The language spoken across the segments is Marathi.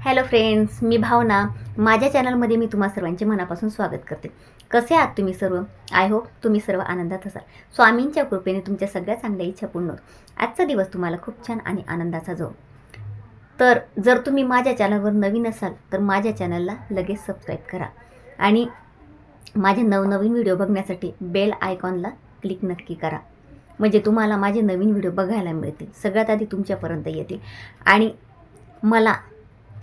हॅलो फ्रेंड्स मी भावना. माझ्या चॅनलमध्ये मी तुम्हा सर्वांचे मनापासून स्वागत करते. कसे आहात तुम्ही सर्व? आय होप तुम्ही सर्व आनंदात असाल. स्वामींच्या कृपेने तुमच्या सगळ्या चांगल्या इच्छा पूर्ण होत. आजचा दिवस तुम्हाला खूप छान आणि आनंदाचा जो तर जर तुम्ही माझ्या चॅनलवर नवीन असाल तर माझ्या चॅनलला लगेच सबस्क्राईब करा. आणि माझे नवनवीन व्हिडिओ बघण्यासाठी बेल आयकॉनला क्लिक नक्की करा. म्हणजे तुम्हाला माझे नवीन व्हिडिओ बघायला मिळतील. सगळ्यात आधी तुमच्यापर्यंत येतील. आणि मला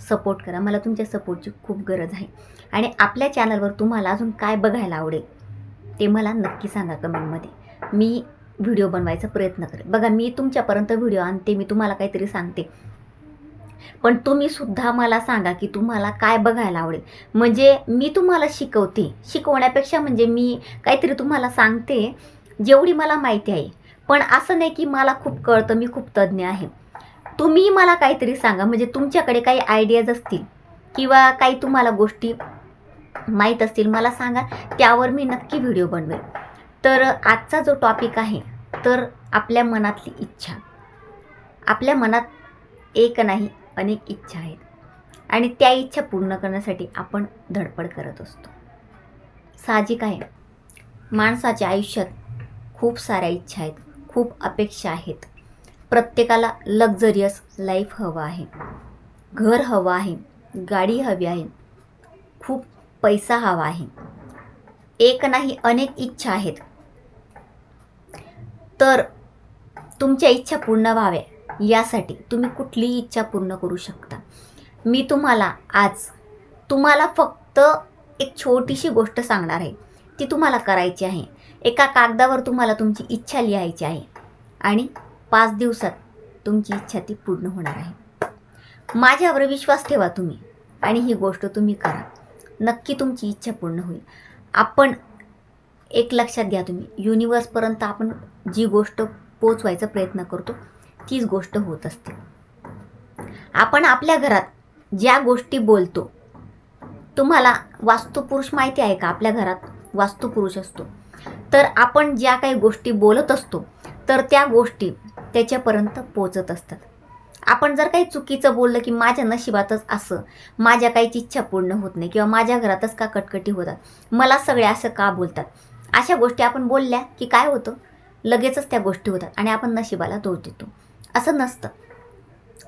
सपोर्ट करा. मला तुमच्या सपोर्टची खूप गरज आहे. आणि आपल्या चॅनलवर तुम्हाला अजून काय बघायला आवडेल ते मला नक्की सांगा कमेंटमध्ये. मी व्हिडिओ बनवायचा प्रयत्न करेन. बघा मी तुमच्यापर्यंत व्हिडिओ आणते मी तुम्हाला काहीतरी सांगते. पण तुम्ही सुद्धा मला सांगा की तुम्हाला काय बघायला आवडेल. म्हणजे मी तुम्हाला शिकवते. शिकवण्यापेक्षा म्हणजे मी काहीतरी तुम्हाला सांगते जेवढी मला माहिती आहे. पण असं नाही की मला खूप कळतं मी खूप तज्ज्ञ आहे. तुम्ही मला काहीतरी सांगा. म्हणजे तुमच्याकडे काही आयडियाज असतील किंवा काही तुम्हाला गोष्टी माहीत असतील मला सांगा. त्यावर मी नक्की व्हिडिओ बनवेल. तर आजचा जो टॉपिक आहे तर आपल्या मनातली इच्छा. आपल्या मनात एक नाही अनेक इच्छा आहेत. आणि त्या इच्छा पूर्ण करण्यासाठी आपण धडपड करत असतो. साहजिक आहे. माणसाच्या आयुष्यात खूप साऱ्या इच्छा आहेत खूप अपेक्षा आहेत. प्रत्येकाला लक्झरियस लाईफ हवं आहे. घर हवं आहे. गाडी हवी आहे. खूप पैसा हवा आहे. एक नाही अनेक इच्छा आहेत. तर तुमच्या इच्छा पूर्ण व्हाव्या. यासाठी तुम्ही कुठलीही इच्छा पूर्ण करू शकता. मी तुम्हाला आज तुम्हाला फक्त एक छोटीशी गोष्ट सांगणार आहे. ती तुम्हाला करायची आहे. एका कागदावर तुम्हाला तुमची इच्छा लिहायची आहे. आणि पाच दिवसात तुमची इच्छा ती पूर्ण होणार आहे. माझ्यावर विश्वास ठेवा तुम्ही आणि ही गोष्ट तुम्ही करा. नक्की तुमची इच्छा पूर्ण होईल. आपण एक लक्षात घ्या तुम्ही. युनिवर्सपर्यंत आपण जी गोष्ट पोचवायचा प्रयत्न करतो तीच गोष्ट होत असते. आपण आपल्या घरात ज्या गोष्टी बोलतो तुम्हाला वास्तुपुरुष माहिती आहे का? आपल्या घरात वास्तुपुरुष असतो. तर आपण ज्या काही गोष्टी बोलत असतो तर त्या गोष्टी त्याच्यापर्यंत पोचत असतात. आपण जर काही चुकीचं बोललं की माझ्या नशिबातच असं माझ्या काहीच इच्छा पूर्ण होत नाही किंवा माझ्या घरातच का कटकटी होतात मला सगळे असं का बोलतात? अशा गोष्टी आपण बोलल्या की काय होतं? लगेचच त्या गोष्टी होतात आणि आपण नशिबाला दोष देतो. असं नसतं.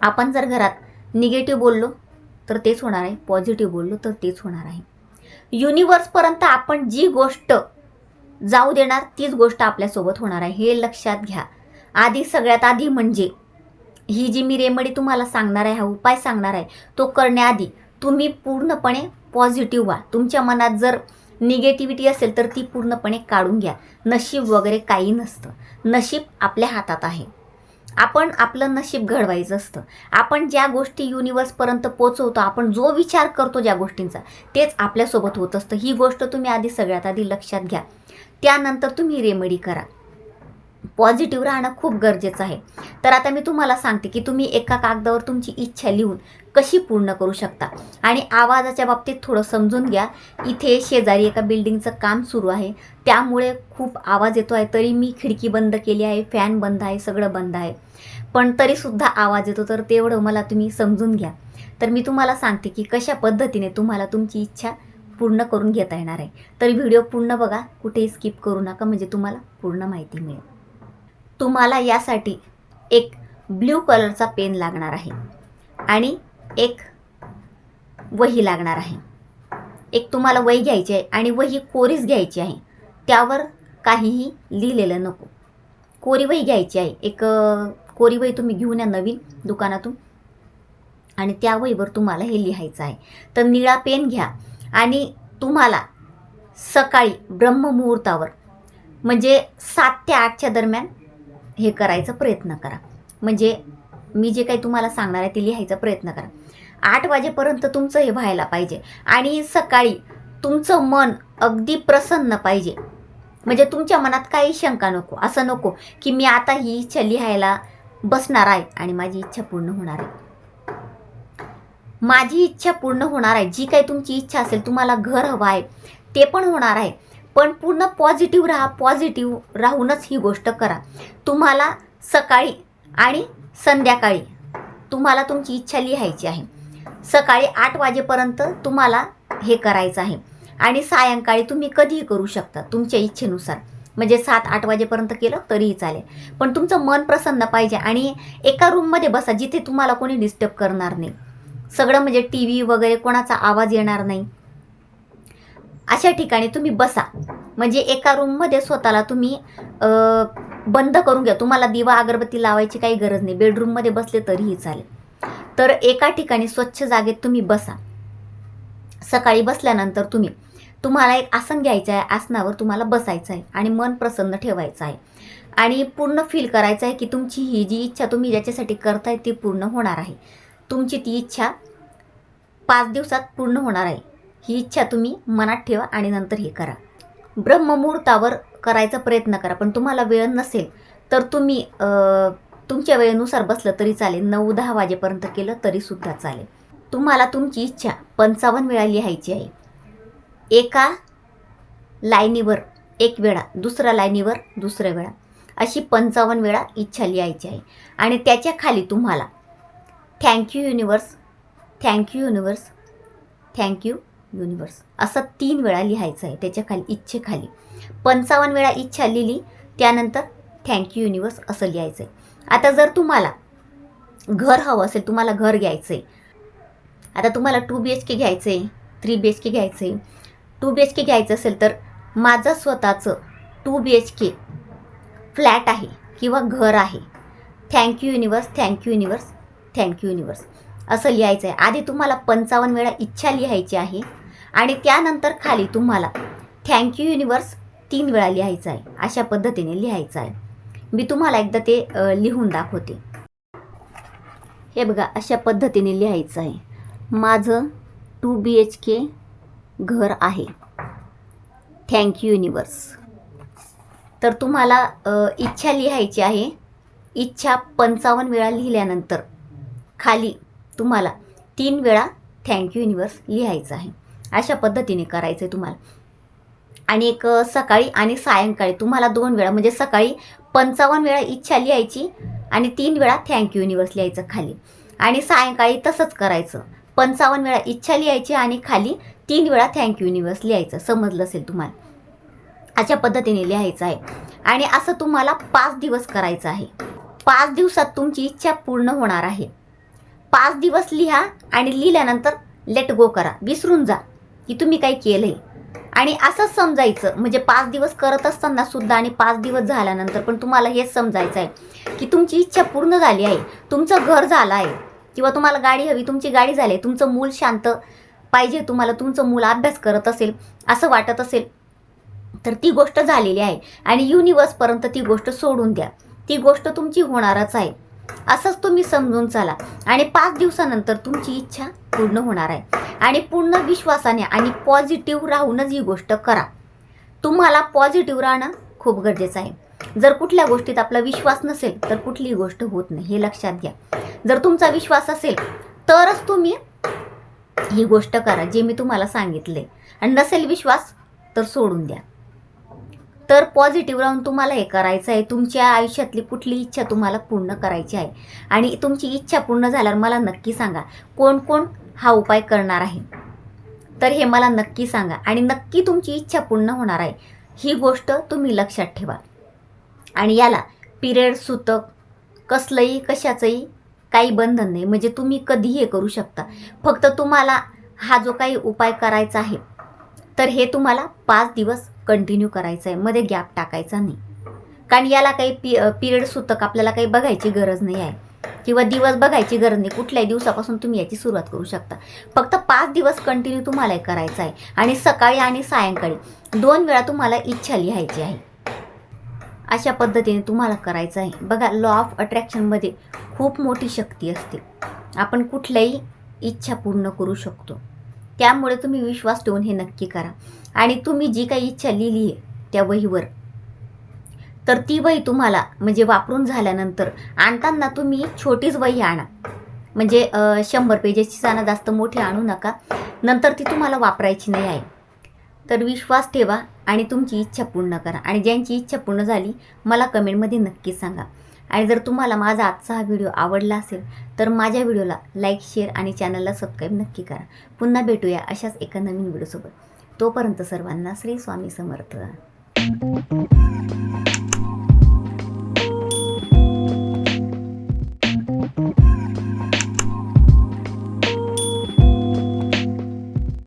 आपण जर घरात निगेटिव्ह बोललो तर तेच होणार आहे. पॉझिटिव्ह बोललो तर तेच होणार आहे. युनिवर्सपर्यंत आपण जी गोष्ट जाऊ देणार तीच गोष्ट आपल्यासोबत होणार आहे. हे लक्षात घ्या. आधी सगळ्यात आधी म्हणजे ही जी मी रेमडी तुम्हाला सांगणार आहे हा उपाय सांगणार आहे तो करण्याआधी तुम्ही पूर्णपणे पॉझिटिव्ह व्हा. तुमच्या मनात जर निगेटिव्हिटी असेल तर ती पूर्णपणे काढून घ्या. नशीब वगैरे काही नसतं. नशीब आपल्या हातात आहे. आपण आपलं नशीब घडवायचं असतं. आपण ज्या गोष्टी युनिवर्सपर्यंत पोचवतो आपण जो विचार करतो ज्या गोष्टींचा तेच आपल्यासोबत होत असतं. ही गोष्ट तुम्ही आधी सगळ्यात आधी लक्षात घ्या. त्यानंतर तुम्ही रेमेडी करा. पॉझिटिव्ह राहणं खूप गरजेचं आहे. तर आता मी तुम्हाला सांगते की तुम्ही एका कागदावर तुमची इच्छा लिहून कशी पूर्ण करू शकता. आणि आवाजाच्या बाबतीत थोडं समजून घ्या. इथे शेजारी एका बिल्डिंगचं काम सुरू आहे. त्यामुळे खूप आवाज येतो आहे. तरी मी खिडकी बंद केली आहे. फॅन बंद आहे. सगळं बंद आहे. पण तरीसुद्धा आवाज येतो. तर तेवढं मला तुम्ही समजून घ्या. तर मी तुम्हाला सांगते की कशा पद्धतीने तुम्हाला तुमची इच्छा पूर्ण करून घेता येणार आहे. तर व्हिडिओ पूर्ण बघा. कुठेही स्किप करू नका. म्हणजे तुम्हाला पूर्ण माहिती मिळेल. तुम्हाला यासाठी एक ब्ल्यू कलरचा पेन लागणार आहे आणि एक वही लागणार आहे. एक तुम्हाला वही घ्यायची आहे आणि वही कोरीच घ्यायची आहे. त्यावर काहीही लिहिलेलं नको. कोरी वही घ्यायची आहे. एक कोरी वही तुम्ही घेऊन या नवीन दुकानातून. आणि त्या वहीवर तुम्हाला हे लिहायचं आहे. तर निळा पेन घ्या आणि तुम्हाला सकाळी ब्रह्ममुहूर्तावर म्हणजे सात ते आठच्या दरम्यान हे करायचा प्रयत्न करा. म्हणजे मी जे काही तुम्हाला सांगणार आहे ते लिहायचा प्रयत्न करा. आठ वाजेपर्यंत तुमचं हे व्हायला पाहिजे. आणि सकाळी तुमचं मन अगदी प्रसन्न पाहिजे. म्हणजे तुमच्या मनात काही शंका नको असं नको की मी आता ही इच्छा लिहायला बसणार आहे आणि माझी इच्छा पूर्ण होणार आहे. माझी इच्छा पूर्ण होणार आहे. जी काही तुमची इच्छा असेल तुम्हाला घर हवं आहे ते पण होणार आहे. पण पूर्ण पॉझिटिव्ह राहा पॉझिटिव्ह राहूनच ही गोष्ट करा. तुम्हाला सकाळी आणि संध्याकाळी तुम्हाला तुमची इच्छा लिहायची आहे. सकाळी आठ वाजेपर्यंत तुम्हाला हे करायचं आहे. आणि सायंकाळी तुम्ही कधीही करू शकता तुमच्या इच्छेनुसार. म्हणजे सात आठ वाजेपर्यंत केलं तरीही चालेल. पण तुमचं मन प्रसन्न पाहिजे आणि एका रूममध्ये बसा जिथे तुम्हाला कोणी डिस्टर्ब करणार नाही. सगळं म्हणजे टी व्ही वगैरे कोणाचा आवाज येणार नाही. अशा ठिकाणी तुम्ही बसा. म्हणजे एका रूममध्ये स्वतःला तुम्ही बंद करून घ्या. तुम्हाला दिवा अगरबत्ती लावायची काही गरज नाही. बेडरूममध्ये बसले तरीही चालेल. तर एका ठिकाणी स्वच्छ जागेत तुम्ही बसा. सकाळी बसल्यानंतर तुम्ही तुम्हाला एक आसन घ्यायचं आहे. आसनावर तुम्हाला बसायचं आहे आणि मन प्रसन्न ठेवायचं आहे. आणि पूर्ण फील करायचं आहे की तुमची ही जी इच्छा तुम्ही ज्याच्यासाठी करताय ती पूर्ण होणार आहे. तुमची ती इच्छा पाच दिवसात पूर्ण होणार आहे. ही इच्छा तुम्ही मनात ठेवा आणि नंतर हे करा. ब्रह्ममुहूर्तावर करायचा प्रयत्न करा पण तुम्हाला वेळ नसेल तर तुम्ही तुमच्या वेळेनुसार बसलं तरी चालेल. नऊ दहा वाजेपर्यंत केलं तरीसुद्धा चालेल. तुम्हाला तुमची इच्छा पंचावन्न वेळा लिहायची आहे. एका लाईनीवर एक वेळा दुसऱ्या लाईनीवर दुसऱ्या वेळा अशी पंचावन्न वेळा इच्छा लिहायची आहे. आणि त्याच्याखाली तुम्हाला thank you universe thank you universe thank you universe असं तीन वेळा लिहायचं आहे त्याच्याखाली इच्छेखाली. पंचावन्न वेळा इच्छा लिहिली त्यानंतर थँक्यू युनिवर्स असं लिहायचं आहे आता जर तुम्हाला घर हवं असेल तुम्हाला घर घ्यायचं आहे आता तुम्हाला टू बी एच के घ्यायचं आहे थ्री बी एच के घ्यायचं आहे टू बी एच के घ्यायचं असेल तर माझं स्वतःचं two B H K flat आहे किंवा घर आहे. Thank you universe thank you universe thank you universe असं लिहायचं आहे आधी तुम्हाला पंचावन्न वेळा इच्छा लिहायची आहे आणि त्यानंतर खाली तुम्हाला थँक्यू युनिवर्स तीन वेळा लिहायचं आहे अशा पद्धतीने लिहायचं आहे मी तुम्हाला एकदा ते लिहून दाखवते. हे बघा अशा पद्धतीने लिहायचं आहे माझं टू बी एच के घर आहे. थँक्यू युनिवर्स तर तुम्हाला इच्छा लिहायची आहे. इच्छा पंचावन्न वेळा लिहिल्यानंतर खाली तुम्हाला तीन वेळा थँक्यू युनिवर्स लिहायचं आहे. अशा पद्धतीने करायचं आहे तुम्हाला. आणि एक सकाळी आणि सायंकाळी तुम्हाला दोन वेळा म्हणजे सकाळी पंचावन्न वेळा इच्छा लिहायची आणि तीन वेळा थँक्यू युनिवर्स लिहायचं खाली. आणि सायंकाळी तसंच करायचं. पंचावन्न वेळा इच्छा लिहायची आणि खाली तीन वेळा थँक्यू युनिवर्स लिहायचं. समजलं असेल तुम्हाला? अशा पद्धतीने लिहायचं आहे. आणि असं तुम्हाला पाच दिवस करायचं आहे. पाच दिवसात तुमची इच्छा पूर्ण होणार आहे. पाच दिवस लिहा आणि लिहिल्यानंतर लेट गो करा. विसरून जा. की तुम्ही काही केलं आहे आणि असंच समजायचं. म्हणजे पाच दिवस करत असताना सुद्धा आणि पाच दिवस झाल्यानंतर पण तुम्हाला हेच समजायचं आहे की तुमची इच्छा पूर्ण झाली आहे. तुमचं घर झालं आहे. किंवा तुम्हाला गाडी हवी तुमची गाडी झाली आहे. तुमचं मूल शांत पाहिजे तुम्हाला तुमचं मूल अभ्यास करत असेल असं वाटत असेल तर ती गोष्ट झालेली आहे. आणि युनिवर्सपर्यंत ती गोष्ट सोडून द्या. ती गोष्ट तुमची होणारच आहे. असंच तुम्ही समजून चाला. आणि पाच दिवसानंतर तुमची इच्छा पूर्ण होणार आहे. आणि पूर्ण विश्वासाने आणि पॉझिटिव्ह राहूनच ही गोष्ट करा. तुम्हाला पॉझिटिव्ह राहणं खूप गरजेचं आहे. जर कुठल्या गोष्टीत आपला विश्वास नसेल तर कुठलीही गोष्ट होत नाही. हे लक्षात घ्या. जर तुमचा विश्वास असेल तरच तुम्ही ही गोष्ट करा जे मी तुम्हाला सांगितले. आणि नसेल विश्वास तर सोडून द्या. तर पॉझिटिव्ह राहून तुम्हाला हे करायचं आहे. तुमच्या आयुष्यातली कुठली इच्छा तुम्हाला पूर्ण करायची आहे. आणि तुमची इच्छा पूर्ण झाल्यावर मला नक्की सांगा कोण कोण हा उपाय करणार आहे? तर हे मला नक्की सांगा. आणि नक्की तुमची इच्छा पूर्ण होणार आहे. ही गोष्ट तुम्ही लक्षात ठेवा. आणि याला पिरियड सुतक कसलंही कशाचंही काही बंधन नाही. म्हणजे तुम्ही कधीही हे करू शकता. फक्त तुम्हाला हा जो काही उपाय करायचा आहे तर हे तुम्हाला पाच दिवस कंटिन्यू करायचं आहे मध्ये गॅप टाकायचा नाही. कारण याला काही पि पिरियड सुतक आपल्याला काही बघायची गरज नाही आहे. किंवा दिवस बघायची गरज नाही. कुठल्याही दिवसापासून तुम्ही याची सुरुवात करू शकता. फक्त पाच दिवस कंटिन्यू तुम्हाला हे करायचं आहे. आणि सकाळी आणि सायंकाळी दोन वेळा तुम्हाला इच्छा लिहायची आहे. अशा पद्धतीने तुम्हाला करायचं आहे. बघा लॉ ऑफ अट्रॅक्शनमध्ये खूप मोठी शक्ती असते. आपण कुठल्याही इच्छा पूर्ण करू शकतो. त्यामुळे तुम्ही विश्वास ठेवून हे नक्की करा. आणि तुम्ही जी काही इच्छा लिहिली आहे त्या वहीवर. तर ती वही तुम्हाला म्हणजे वापरून झाल्यानंतर आणताना तुम्ही छोटीच वही आणा. म्हणजे शंभर पेजेसची जाणं जास्त मोठी आणू नका. नंतर ती तुम्हाला वापरायची नाही आहे. तर विश्वास ठेवा आणि तुमची इच्छा पूर्ण करा. आणि ज्यांची इच्छा पूर्ण झाली मला कमेंटमध्ये नक्की सांगा. आणि जर तुम्हाला माझा आजचा हा व्हिडिओ आवडला असेल तर माझ्या व्हिडिओला लाईक शेअर आणि चॅनलला सबस्क्राईब नक्की करा. पुन्हा भेटूया अशाच एका नवीन व्हिडिओसोबत. तोपर्यंत सर्वांना श्री स्वामी समर्थ.